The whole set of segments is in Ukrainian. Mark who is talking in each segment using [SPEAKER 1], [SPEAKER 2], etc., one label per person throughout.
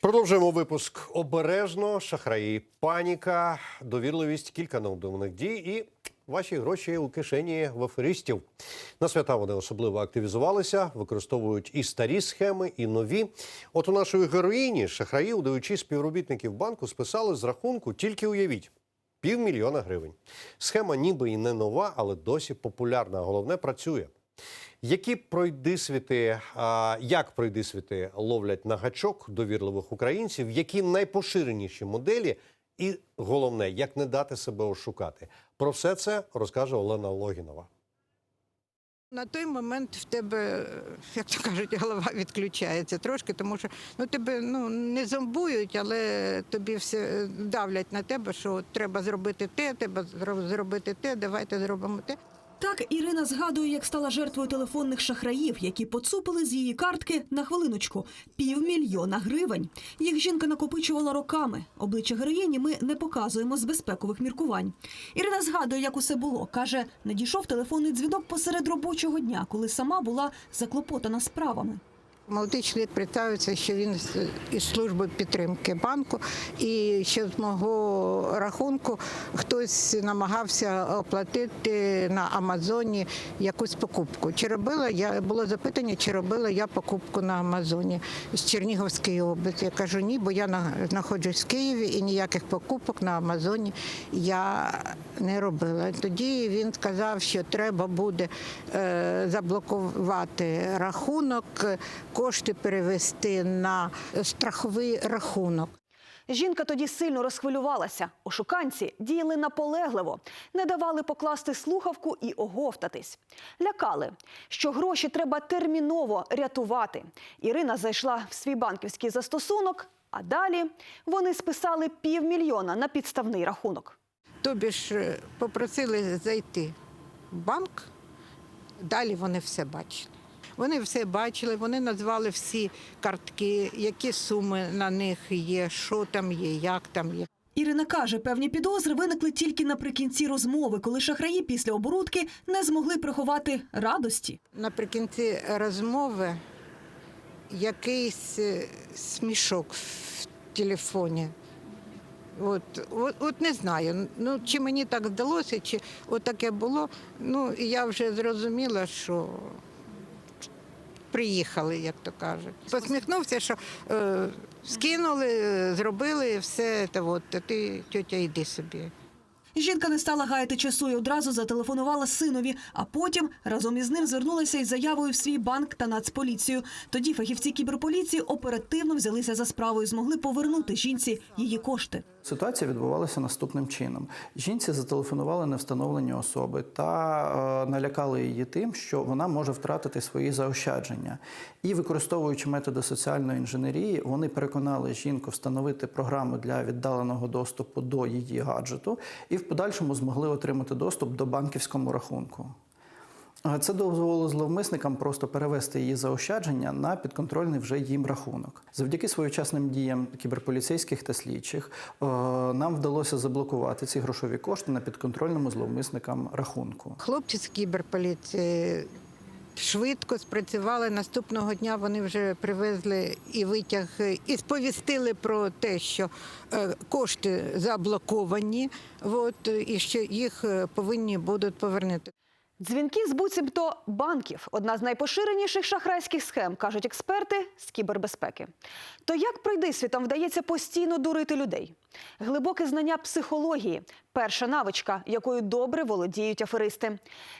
[SPEAKER 1] Продовжуємо випуск обережно. Шахраї, паніка, довірливість, кілька необдуманих дій і ваші гроші у кишені в аферистів. На свята вони особливо активізувалися, використовують і старі схеми, і нові. От у нашої героїні шахраї, удаючи співробітників банку, списали з рахунку, тільки уявіть. Півмільйона гривень. Схема ніби і не нова, але досі популярна. Головне працює. Які пройдисвіти, а, як пройдисвіти ловлять на гачок довірливих українців? Які найпоширеніші моделі? І головне, як не дати себе ошукати? Про все це розкаже Олена Логінова.
[SPEAKER 2] На той момент в тебе, як то кажуть, голова відключається трошки, тому що ну, тебе ну, не зомбують, але тобі все давлять на тебе, що треба зробити те, треба зробити те, давайте зробимо те.
[SPEAKER 3] Так Ірина згадує, як стала жертвою телефонних шахраїв, які поцупили з її картки на хвилиночку півмільйона гривень. Їх жінка накопичувала роками. Обличчя героїні ми не показуємо з безпекових міркувань. Ірина згадує, як усе було. каже, надійшов телефонний дзвінок посеред робочого дня, коли сама була заклопотана справами.
[SPEAKER 2] Молодий чоловік представився, що він із служби підтримки банку, і що з мого рахунку хтось намагався оплатити на Амазоні якусь покупку. Чи робила я було запитання, чи робила я покупку на Амазоні з Чернігівської області. Я кажу ні, бо я знаходжусь в Києві і ніяких покупок на Амазоні я не робила. Тоді він сказав, що треба буде е, заблокувати рахунок, кошти перевести на страховий рахунок.
[SPEAKER 3] Жінка тоді сильно розхвилювалася. Ошуканці діяли наполегливо, не давали покласти слухавку і оговтатись. Лякали, що гроші треба терміново рятувати. Ірина зайшла в свій банківський застосунок, а далі вони списали півмільйона на підставний рахунок.
[SPEAKER 2] Тобі ж е, попросили зайти в банк, далі вони все бачили. Вони все бачили, вони назвали всі картки, які суми на них є, що там є, як там є.
[SPEAKER 3] Ірина каже, певні підозри виникли тільки наприкінці розмови, коли шахраї після оборудки не змогли приховати радості.
[SPEAKER 2] Наприкінці розмови якийсь е, смішок в телефоні. От, от, от не знаю, ну чи мені так здалося, чи от було. Ну і я вже зрозуміла, що приїхали, як то кажуть. Посміхнувся, що е, скинули, зробили все, та от, та ти тьотя йди собі.
[SPEAKER 3] Жінка не стала гаяти часу і одразу зателефонувала синові, а потім разом із ним звернулася із заявою в свій банк та нацполіцію. Тоді фахівці кіберполіції оперативно взялися за справу і змогли повернути жінці її кошти.
[SPEAKER 4] Ситуація відбувалася наступним чином: жінці зателефонували невстановлені особи та е, налякали її тим, що вона може втратити свої заощадження. І використовуючи методи соціальної інженерії, вони переконали жінку встановити програму для віддаленого доступу до її гаджету, і в подальшому змогли отримати доступ до банківському рахунку. Це дозволило зловмисникам просто перевести її заощадження на підконтрольний вже їм рахунок. Завдяки своєчасним діям кіберполіцейських та слідчих е, нам вдалося заблокувати ці грошові кошти на підконтрольному зловмисникам рахунку.
[SPEAKER 2] Хлопці з кіберполіції швидко спрацювали. Наступного дня вони вже привезли і витяг, і сповістили про те, що е, кошти заблоковані, от, і що їх е, повинні будуть повернути.
[SPEAKER 3] Дзвінки з буцімто банків одна з найпоширеніших шахрайських схем, кажуть експерти з кібербезпеки. То як пройдисвітам вдається постійно дурити людей? Глибоке знання психології перша навичка, якою добре володіють аферисти.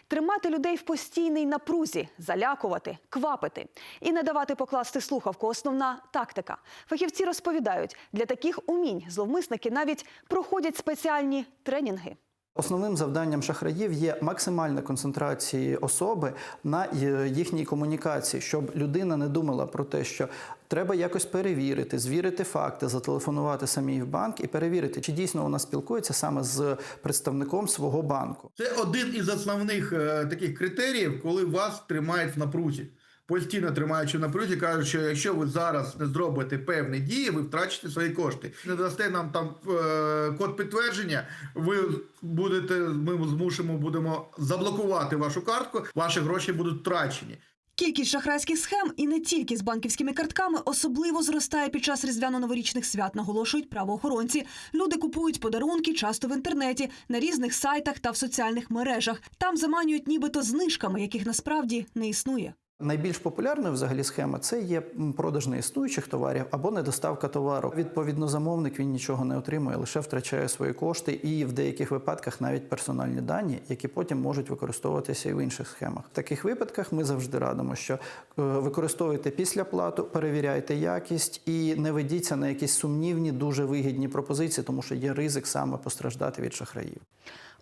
[SPEAKER 3] Тримати людей в постійній напрузі, залякувати, квапити і не давати покласти слухавку основна тактика. Фахівці розповідають, для таких умінь зловмисники навіть проходять спеціальні тренінги.
[SPEAKER 4] Основним завданням шахраїв є максимальна концентрація особи на е, їхній комунікації, щоб людина не думала про те, що треба якось перевірити, звірити факти, зателефонувати самій в банк і перевірити, чи дійсно вона спілкується саме з представником свого банку.
[SPEAKER 5] Це один із основних е, таких критеріїв, коли вас тримають в напрузі. Постійно тримаючи в напрузі, кажуть, що якщо ви зараз не зробите певні дії, ви втрачите свої кошти. Не дасте нам там е, код підтвердження, ви будете, ми змушимо будемо заблокувати вашу картку, ваші гроші будуть втрачені.
[SPEAKER 6] Кількість шахрайських схем і не тільки з банківськими картками особливо зростає під час різдвяно-новорічних свят, наголошують правоохоронці. Люди купують подарунки часто в інтернеті, на різних сайтах та в соціальних мережах. Там заманюють нібито знижками, яких насправді не існує.
[SPEAKER 4] Найбільш популярною взагалі схема це є продаж неіснуючих товарів або недоставка товару. Відповідно, замовник він нічого не отримує, лише втрачає свої кошти і в деяких випадках навіть персональні дані, які потім можуть використовуватися і в інших схемах. В таких випадках ми завжди радимо, що е, використовуйте після плату, перевіряйте якість і не ведіться на якісь сумнівні, дуже вигідні пропозиції, тому що є ризик саме постраждати від шахраїв.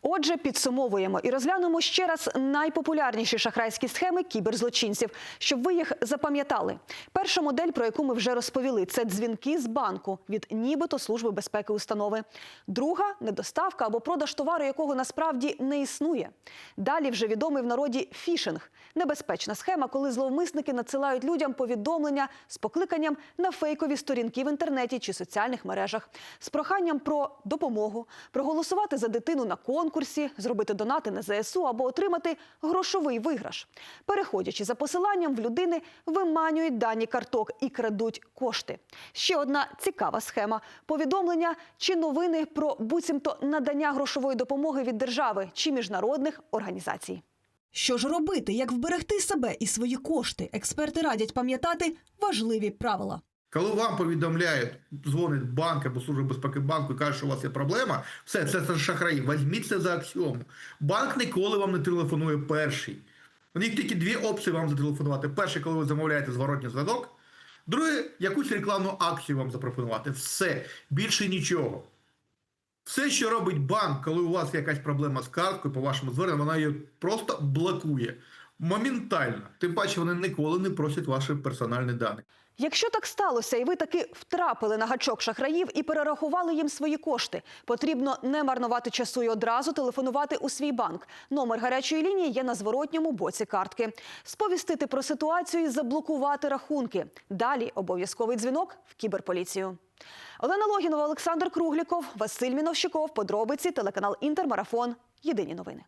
[SPEAKER 3] Отже, підсумовуємо і розглянемо ще раз найпопулярніші шахрайські схеми кіберзлочинців, щоб ви їх запам'ятали. Перша модель, про яку ми вже розповіли, це дзвінки з банку від нібито служби безпеки установи. Друга недоставка або продаж товару, якого насправді не існує. Далі вже відомий в народі фішинг небезпечна схема, коли зловмисники надсилають людям повідомлення з покликанням на фейкові сторінки в інтернеті чи соціальних мережах, з проханням про допомогу, проголосувати за дитину на конкурсі, зробити донати на ЗСУ або отримати грошовий виграш. Переходячи за посиланням, в людини виманюють дані карток і крадуть кошти. Ще одна цікава схема: повідомлення чи новини про буцімто надання грошової допомоги від держави чи міжнародних організацій.
[SPEAKER 6] Що ж робити, як вберегти себе і свої кошти? Експерти радять пам'ятати важливі правила.
[SPEAKER 5] Коли вам повідомляють, дзвонить банк або служба безпеки банку і кажуть, що у вас є проблема, все, це, це шахраї. Візьміть це за аксіому. Банк ніколи вам не телефонує перший. У них тільки дві опції вам зателефонувати. Перше, коли ви замовляєте зворотній зв'язок. Друге, якусь рекламну акцію вам запропонувати. Все, більше нічого. Все, що робить банк, коли у вас якась проблема з карткою по вашому зверненню, вона її просто блокує. Моментально. Тим паче вони ніколи не просять ваші персональні дані.
[SPEAKER 3] Якщо так сталося, і ви таки втрапили на гачок шахраїв і перерахували їм свої кошти, потрібно не марнувати часу і одразу телефонувати у свій банк. Номер гарячої лінії є на зворотньому боці картки. Сповістити про ситуацію і заблокувати рахунки. Далі обов'язковий дзвінок в кіберполіцію. Олена Логінова, Олександр Кругліков, Василь Міновщиков. Подробиці телеканал Інтермарафон. Єдині новини.